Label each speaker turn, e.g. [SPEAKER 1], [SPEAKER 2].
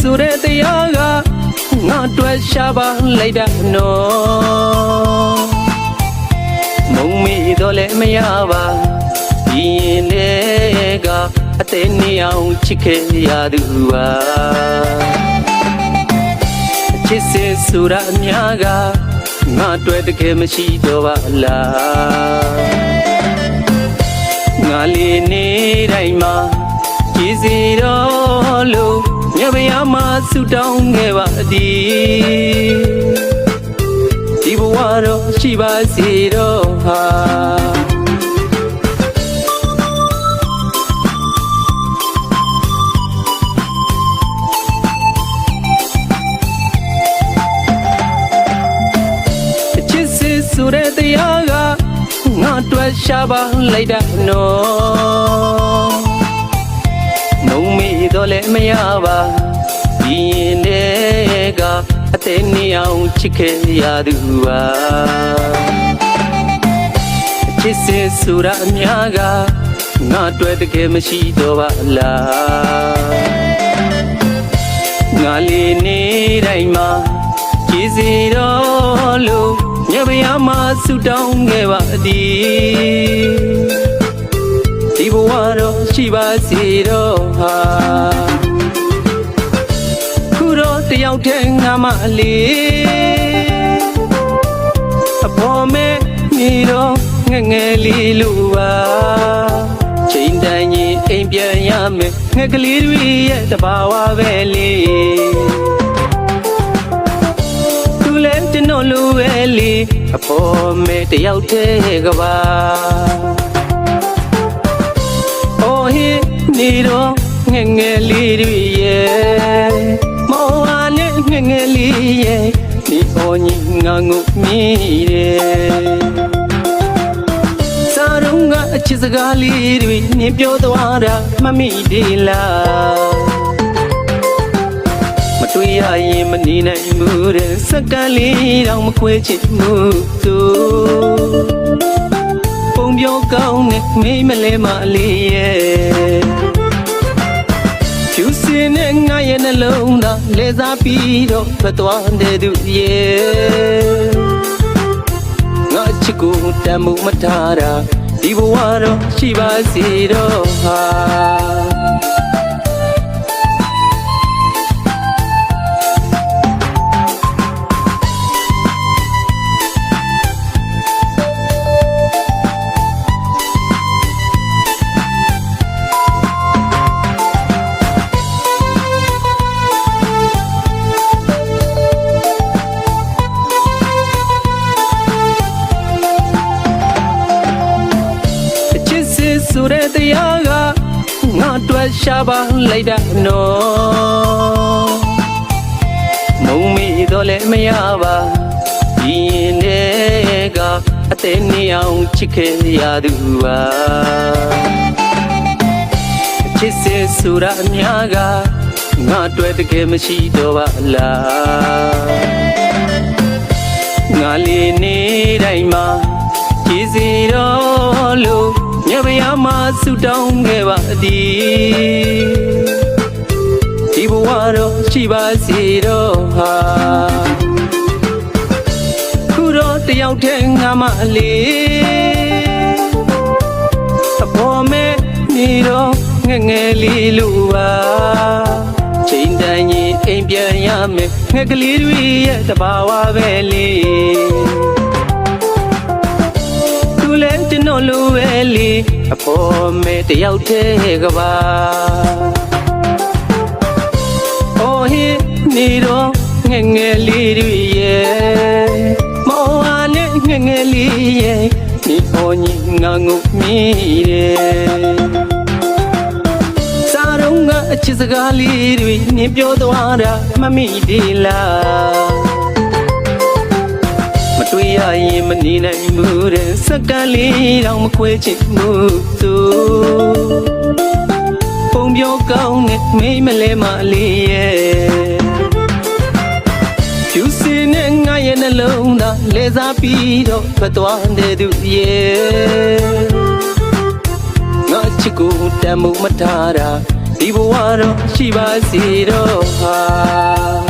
[SPEAKER 1] ဆိုတဲ့တရားကငါတွေ့ရှာပါလိုက်တာနော်မုံမီတော့လည်းမရပါဒီရင်လေးကအသေးနေအောင်ချစ်ခဲ့ရသူပါချစ်စစ်ဆိုတာအများကငါတွေ့တကယ်မရှိတော့ပါလားငါလေးနေတိုင်းမှာကြည်စီတော်လို့ မြတ်ဗျာမှာဆူတောင်းခဲ့ပါသည်ဒီဘဝတော့ရှိပါစေတော့ဟာအချစ်စစ်ဆိုတဲ့တရားကငါတွေ့ရှာပါလိုက်တာနော် တော့လည်းမရပါဒီရင်လေးကအသေးနေအောင်ချစ်ခဲ့ရသူပါအချစ်စစ်ဆိုတာအများကငါတွေ့တကယ်မရှိတော့ပါလားငါလေးနေတိုင်းမှာကြည်စီတော်လို့မြတ်ဗျာမှာဆူတောင်းခဲ့ပါသည်ဒီဘဝတော့ ရှိပါစေတော့ဟာခုတော့တယောက်တည်းငါမလေးအပေါ်မဲ့နေတော့ငယ်ငယ်လေးလူပါချိန်တိုင်းရင်အိမ်ပြန်ရမယ်ငယ်ကလေးတွေရဲ့တဘာဝပဲလေသူလည်းကျွန်တော်လိုပဲလေအပေါ်မဲ့တယောက်တည်းကပါ နေတော့ငယ်ငယ်လေးတွေရဲ့မောင်ဟာနဲ့ငယ်ငယ်လေးရဲ့ဒီအော်ညီငါငုမိတယ်စာရုံးကအချစ်စကားလေးတွေနင်ပြောသွားတာမမိသေးလားမတွေ့ရရင်မနေနိုင်ဘူးတဲ့စက္ကန့်လေးတော့မခွဲချင်ဘူးသူပုံပြောကောင်းနဲ့မိမလဲမလေးရဲ့ ဖြူစင်နဲ့ငါရဲ့နှလုံးသားလဲစားပြီးတော့ထွက်သွားတဲ့သူရဲ့ငါချစ်ကိုတမ်းမှုမထားတာဒီဘဝတော့ရှိပါစေတော့ဟာ ငါတွေ့ရှာပါလိုက်တာနော်မုံမီတော့လည်းမရပါဒီရင်လေးကအသေးနေအောင်ချစ်ခဲ့ရသူပါအချစ်စစ်ဆိုတာအများကငါတွေ့တကယ်မရှိတော့ပါလားငါလေးနေတိုင်းမှာကြည်စီတော်လို့ မြတ်ဗျာမှာဆူတောင်းခဲ့ပါသည်ဒီဘဝတော့ရှိပါစေတော့ဟာခုတော့တယောက်တည်းငါမလေးအပေါ်မဲ့နေတော့ငယ်ငယ်လေးလူပါချိန်တိုင်းရင်အိမ်ပြန်ရမယ်ငယ်ကလေးတွေရဲ့တဘာဝပဲလေ လည်းကျွန်တော်လိုပဲလေအပေါ်မဲ့တယောက်တည်းကပါအော်ဟင်းနေတော့ငယ်ငယ်လေးတွေရဲ့မောင်ဟာနဲ့ငယ်ငယ်လေးရဲ့ဒီပေါ်ညီငါငုမိတယ်စာရုံးကအချစ်စကားလေးတွေနင်ပြောသွားတာမမိသေးလား မနေနိုင်ဘူးတဲ့စက္ကန့်လေးတော့မခွဲချင်ဘူးသူပုံပြောကောင်းနဲ့မိမလဲမလေးရဲ့ဖြူစင်နဲ့ငါရဲ့နှလုံးသားလဲစားပြီးတော့ထွက်သွားတဲ့သူရဲ့ငါချစ်ကိုတမ်းမှုမထားတာဒီဘဝတော့ရှိပါစီတော့ဟာ